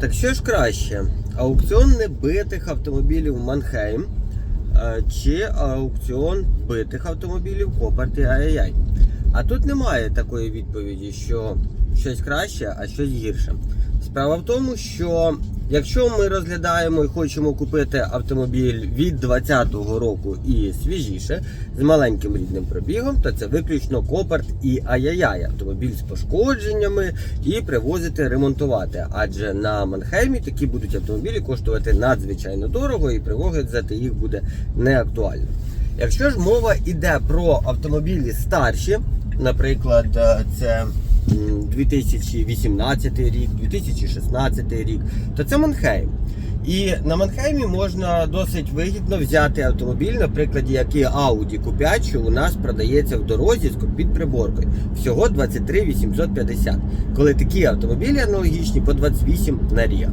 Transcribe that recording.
Так що ж краще? Аукціон небитих автомобілів Манхейм е, чи аукціон битих автомобілів Копарт і Ай-Яй? А тут немає такої відповіді, що щось краще, а щось гірше. Справа в тому, що якщо ми розглядаємо і хочемо купити автомобіль від 2020 року і свіжіше, з маленьким рідним пробігом, то це виключно Копарт і Ай-Яй, автомобіль з пошкодженнями і привозити ремонтувати. Адже на Манхеймі такі будуть автомобілі коштувати надзвичайно дорого і привозити їх буде неактуально. Якщо ж мова йде про автомобілі старші, наприклад, е, це 2018 рік, 2016 рік, то це Манхейм. І на Манхеймі можна досить вигідно взяти автомобіль, наприклад, який Audi Q5, що у нас продається в дорозі з під приборкою. Всього 23 850. Коли такі автомобілі аналогічні по 28 на рік.